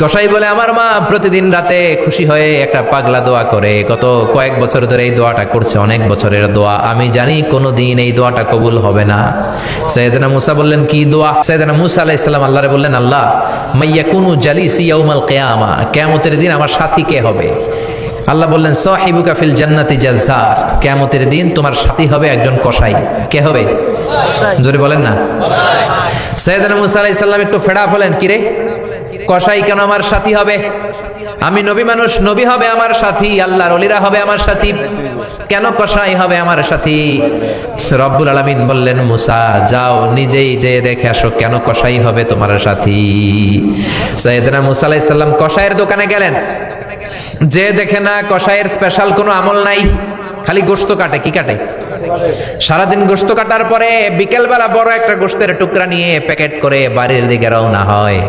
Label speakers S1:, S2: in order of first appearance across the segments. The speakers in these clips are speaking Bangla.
S1: কসাই বলে আমার মা প্রতিদিন রাতে খুশি হয়ে একটা পাগলা দোয়া করে। গত কয়েক বছর ধরে এই দোয়াটা করছে অনেক বছরের দোয়া। আমি জানি কোনো দিন এই দোয়াটা কবুল হবে না। সৈয়দনা মুসা বললেন কি দোয়া? সৈয়দনা মুসা আলাইহিস সালাম আল্লাহরে বললেন আল্লাহ মাইয়া কুনু জালিসি ইয়াউমাল কিয়ামা কিয়ামতের দিন আমার সাথী কে হবে? আল্লাহ বললেন সাহিবুকা ফিল জান্নাতি জাজ্জার কিয়ামতের দিন তোমার সাথী হবে একজন কসাই। কে হবে? জোরে বলেন না। সৈয়দনা মুসা আলাইহিস সালাম একটু ফেড়া বলেন কি রে কসাই কেন আমার সাথী হবে? আমি নবী মানুষ, নবী হবে আমার সাথী, আল্লাহর অলিরা হবে আমার সাথী। কেন কসাই হবে আমার সাথী? রব্বুল আলামিন বললেন, মুসা, যাও নিজেই যে দেখে আসো কেন কসাই হবে তোমার সাথী? সৈয়দনা মুসা আলাইহিস সালাম কসাইয়ের দোকানে গেলেন। যে দেখে না কসাইয়ের স্পেশাল কোনো আমল নাই। খালি গোস্ত কাটে, কি কাটে? সারাদিন গোস্ত কাটার পরে বিকেলবেলা বড় একটা গোস্তের টুকরা নিয়ে প্যাকেট করে বাড়ির দিকে রওনা হয়।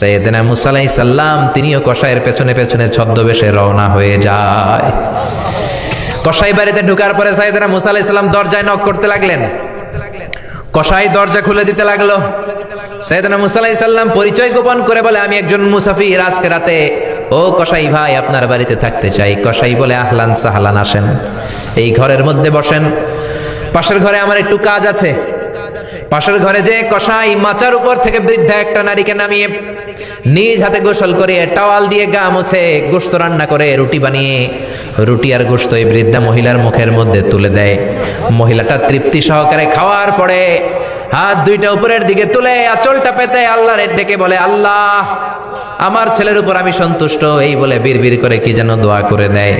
S1: সৈয়দনা মুসালাই সাল্লাম তিনিও কষায়ের পেছনে পেছনে ছদ্মবেশে রওনা হয়ে যায়। কষাই বাড়িতে ঢুকার পরে সাইয়েদনা মুসা আলাইহিস দরজায় নক করতে লাগলেন। কসাই দরজা খুলে দিতে লাগল। সৈয়দনা মুসা আলাইহিস সালাম পরিচয় গোপন করে বলে, আমি একজন মুসাফির আজকে রাতে। ও কসাই ভাই, আপনার বাড়িতে থাকতে চাই। কসাই বলে, আহলান সাহলান, আসেন। এই ঘরের মধ্যে বসেন। পাশের ঘরে আমার একটু কাজ আছে। পাশের ঘরে যে কসাই মাচার উপর থেকে বৃদ্ধা একটা নারীকে নামিয়ে নিজ হাতে গোসল করে টাওয়াল দিয়ে গা মুছে গোস্ত রান্না করে রুটি বানিয়ে রুটি আর গোস্ত এই বৃদ্ধা মহিলার মুখের মধ্যে তুলে দেয়। মহিলাটা তৃপ্তি সহকারে খাওয়ার পরে হাত দুইটা উপরের দিকে তুলে আচলটা পেতে আল্লাহর ডেকে বলে, আল্লাহ, আমার ছেলের উপর আমি সন্তুষ্ট। এই বলে বীর করে কি যেন দোয়া করে দেয়।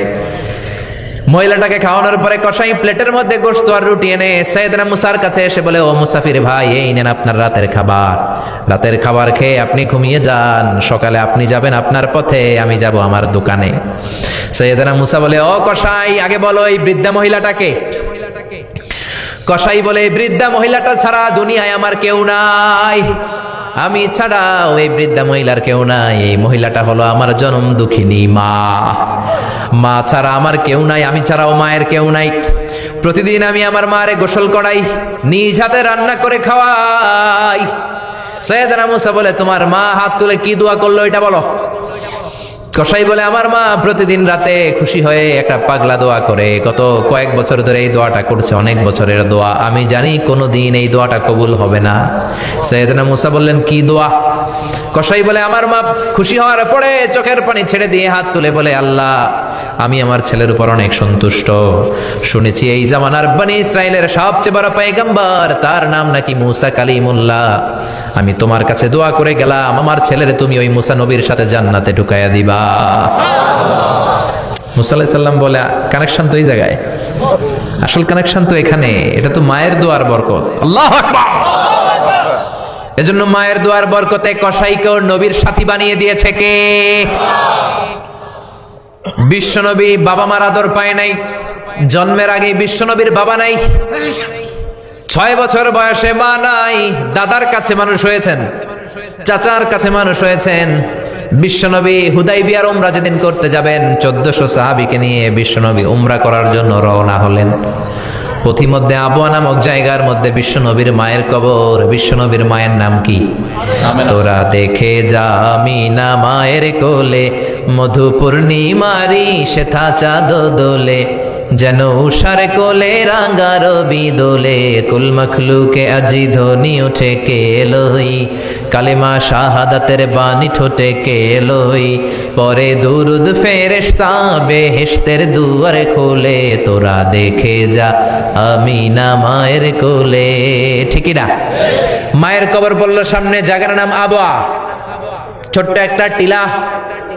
S1: মহিলাটাকে খাওয়ানোর পরে কষাই প্লেটের মধ্যে গোস্ত আর রুটি এনে সৈয়দনা মুসার কাছে এসে বলে, ও মুসাফির ভাই, এই নেন আপনার রাতের খাবার। রাতের খাবার খেয়ে আপনি ঘুমিয়ে যান। সকালে আপনি যাবেন আপনার পথে, আমি যাব আমার দোকানে। সৈয়দনা মুসা বলে, ও কষাই আগে বলো এই বৃদ্ধা মহিলাটাকে। কসাই বলে, বৃদ্ধা মহিলাটা ছাড়া দুনিয়ায় আমার কেউ নাই। আমি ছাড়াও এই বৃদ্ধা মহিলার কেউ নাই। এই মহিলাটা হলো আমার জনম দুঃখিনী মা। মা ছাড়া আমার কেউ নাই, আমি ছাড়াও মায়ের কেউ নাই। প্রতিদিন আমি আমার মারে গোসল করাই, নিজ হাতে রান্না করে খাওয়াই। সৈয়দ মুসা বলে, তোমার মা হাত তুলে কি দোয়া করল, এটা বলো। কসাই বলে, আমার মা প্রতিদিন রাতে খুশি হয়ে একটা পাগলা দোয়া করে। গত কয়েক বছর ধরে এই দোয়াটা করছে, অনেক বছরের দোয়া। আমি জানি কোনো দিন এই দোয়াটা কবুল হবে না। সৈয়দনা মুসা বললেন, কি দোয়া? কসাই বলে, আমার মা খুশি হওয়ার পরে চোখের পানি ছেড়ে দিয়ে হাত তুলে বলে, আল্লাহ, আমি আমার ছেলের উপর অনেক সন্তুষ্ট। শুনেছি এই জামানার বানি ইসরায়েলের সবচেয়ে বড় পায়গাম্বার, তার নাম নাকি মুসা কালিমুল্লাহ। আমি তোমার কাছে দোয়া করে গেলাম, আমার ছেলের তুমি ওই মুসা নবীর সাথে জান্নাতে ঢুকাইয়া দিবা। মুসা আলাইহিস সাল্লাম বলে কানেকশন তো এই জায়গায়। আসল কানেকশন তো এখানে। এটা তো মায়ের দোয়ার বরকত। আল্লাহ এজন্য মায়ের দোয়ার বরকতে কসাইকেও নবীর সাথী বানিয়ে দিয়েছে কে? বিশ্বনবী বাবা মার আদর পায় নাই। জন্মের আগে বিশ্বনবীর বাবা নাই। ছয় বছর বয়সে মা নাই। দাদার কাছে মানুষ হয়েছেন। চাচার কাছে মানুষ হয়েছেন। বিশ্বনবী হুদাই বিয়ার উমরা যেদিন করতে যাবেন চোদ্দশো সাহাবিকে নিয়ে বিশ্বনবী উমরা করার জন্য রওনা হলেন। পথিমধ্যে আবহাওয়া নামক জায়গার মধ্যে বিশ্বনবীর মায়ের কবর। বিশ্বনবীর মায়ের নাম কি? তোরা দেখে যা মিনা মায়ের কোলে মধু পূর্ণিমারি সেথা চাঁদ দোলে। যেন উষার কোলে রাঙ্গা রবি দোলে কুল মখলুকে আজি ধ্বনি উঠে কে লই কালেমা শাহাদাতের বাণী ঠোঁটে কে লই পরে দুরুদ ফেরেশতা বেহেশতের দুয়ারে খোলে, তোরা দেখে যা আমি না মায়ের কোলে। ঠিকই না? মায়ের কবর বলল, সামনে জায়গার নাম আবা ছোট্ট একটা টিলা।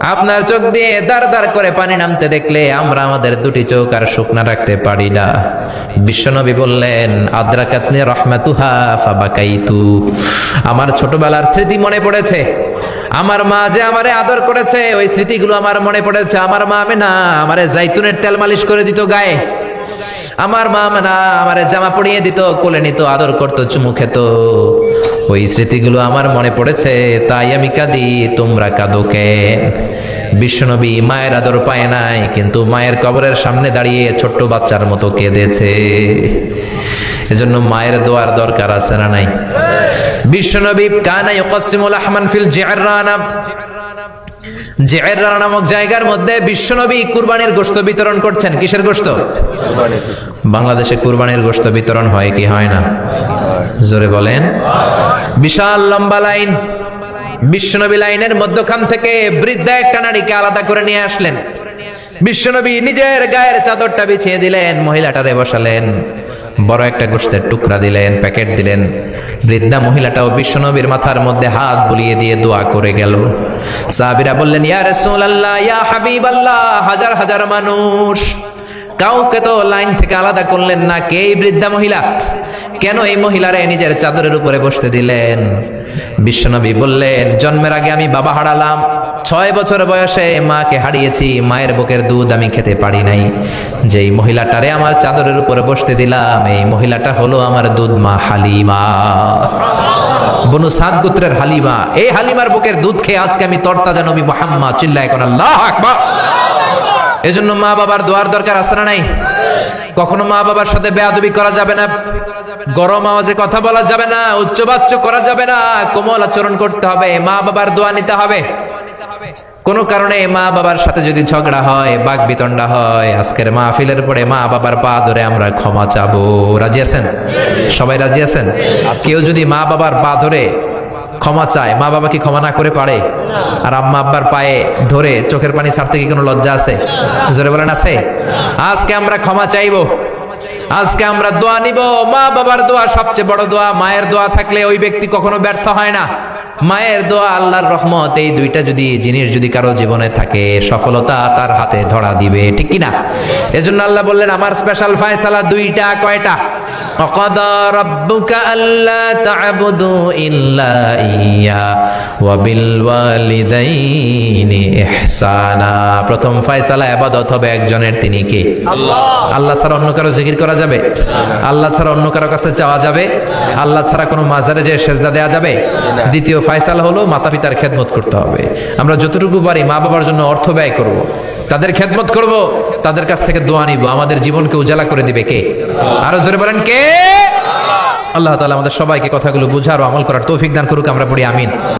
S1: আপনার চোখ দিয়ে দাঁড় দাঁড় করে পানি নামতে দেখলে আমরা আমাদের দুটি চোখ আর শুকনা রাখতে পারি না। বিশ্বনবী বললেন, আদ্রাকাতনি রহমাতুহা ফাবাকাইতু। আমার ছোটবেলার স্মৃতি মনে পড়েছে। আমার মা যে আমারে আদর করেছে, ওই স্মৃতিগুলো আমার মনে পড়েছে। আমার মা আমি না আমারে জাইতুনের তেল মালিশ করে দিত গায়ে। আমার মা মানা, আমার জামা পরিয়ে দিত, কোলে নিত, আদর করতো, চুমু খেত। ওই স্মৃতিগুলো আমার মনে পড়েছে, তাই আমি কাঁদি, তোমরা কাঁদো কেন? বিশ্বনবী মায়ের আদর পায় নাই, কিন্তু মায়ের কবরের সামনে দাঁড়িয়ে ছোট্ট বাচ্চার মতো কেঁদেছে। এজন্য মায়ের দোয়ার দরকার আছে না নাই? বিশ্বনবী, কানা ইউকাসিমুল আহমান ফিল জিআররানা জিআররানা নামক জায়গার মধ্যে বিশ্বনবী কুরবানির গোশত বিতরণ করছেন, কিসের গোশত? বাংলাদেশে কুরবানির গোশত বিতরণ হয় কি হয় না? জোরে বলেন। বিশাল লম্বা লাইন। বিশ্বনবী লাইনের মধ্যখান থেকে বৃদ্ধা একটা নারীকে আলাদা করে নিয়ে আসলেন। বিশ্বনবী নিজের গায়ের চাদরটা বিছিয়ে দিলেন, মহিলাটারে বসালেন। বড় একটা গোষ্ঠের টুকরা দিলেন, প্যাকেট দিলেন। বৃদ্ধা মহিলাটাও বিশ্বনবীর মাথার মধ্যে হাত বুলিয়ে দিয়ে দোয়া করে গেল। সাহাবীরা বললেন, ইয়া রাসূলুল্লাহ, ইয়া হাবিবাল্লাহ, হাজার হাজার মানুষ। কাউকে তো লাইন থেকে আলাদা করলেন না, কে এই বৃদ্ধা মহিলা? কেন এই মহিলারে নিজের চাদরের উপরে বসতে দিলেন? বিশ্বনবী বললেন, জন্মের আগে আমি বাবা হারালাম ছয় বছর বয়সে মাকে হারিয়েছি, মায়ের বুকের দুধ আমি খেতে পারি নাই। যেই মহিলাটারে আমার চাদরের উপরে বসতে দিলাম, এই মহিলাটা হলো আমার দুধ মা হালিমা। বনু সাদ গোত্রের হালিমা, এই হালিমার বুকের দুধ খেয়ে আজকে আমি মোহাম্মদ, চিল্লায় কোন আল্লাহ আকবার। এজন্য মা বাবার দোয়ার দরকার আছে না নাই? কখনো মা বাবার সাথে বেয়াদবি করা যাবে না, গরম আওয়াজে কথা বলা যাবে না, উচ্চবাচ্য করা যাবে না, কোমল আচরণ করতে হবে, মা বাবার দোয়া নিতে হবে। কোনো কারণে মা বাবার সাথে যদি ঝগড়া হয়, বাঘ বিতণ্ডা হয়, আজকের মাহফিলের পরে মা বাবার পা ধরে আমরা ক্ষমা চাবো। রাজি আছেন? সবাই রাজি আছেন? কেউ যদি মা বাবার পা ধরে ক্ষমা চায়, মা বাবা কি ক্ষমা না করে পারে? আর আম্মা আব্বার পায়ে ধরে চোখের পানি ছাড়তে কি কোনো লজ্জা আছে? জোরে বলেন, আছে? আজকে আমরা ক্ষমা চাইব। আজকে আমরা দোয়া নিব মা বাবার দোয়া সবচেয়ে বড় দোয়া মায়ের দোয়া থাকলে ওই ব্যক্তি কখনো ব্যর্থ হয় না মায়ের দোয়া আল্লাহর রহমত এই দুইটা যদি জিনিস যদি কারো জীবনে থাকে সফলতা তার হাতে ধরা দিবে ঠিক কি না এজন্য আল্লাহ বললেন আমার স্পেশাল ফায়সালা দুইটা কয়টা وقضى ربك ألا تعبدوا إلا إياه وبالوالدين إحسانا প্রথম ফয়সালা ইবাদত হবে একজনের তিনি কে আল্লাহ আল্লাহ ছাড়া অন্য কারো জিকির করা যাবে? আল্লাহ ছাড়া অন্য কারও কাছে চাওয়া যাবে? আল্লাহ ছাড়া কোনো মাজারে যে সেজদা দেওয়া যাবে? দ্বিতীয় ফয়সালা হলো মাতা পিতার খেদমত করতে হবে। আমরা যতটুকু পারি মা বাবার জন্য অর্থ ব্যয় করব। তাদের খেদমত করব, তাদের কাছ থেকে দোয়া নিব। আমাদের জীবনকে উজালা করে দিবে কে? আরও জোরে বলেন, কে? আল্লাহ তালা আমাদের সবাইকে কথাগুলো বুঝার আমল করার তৌফিক দান করুক, আমরা পড়ি, আমিন।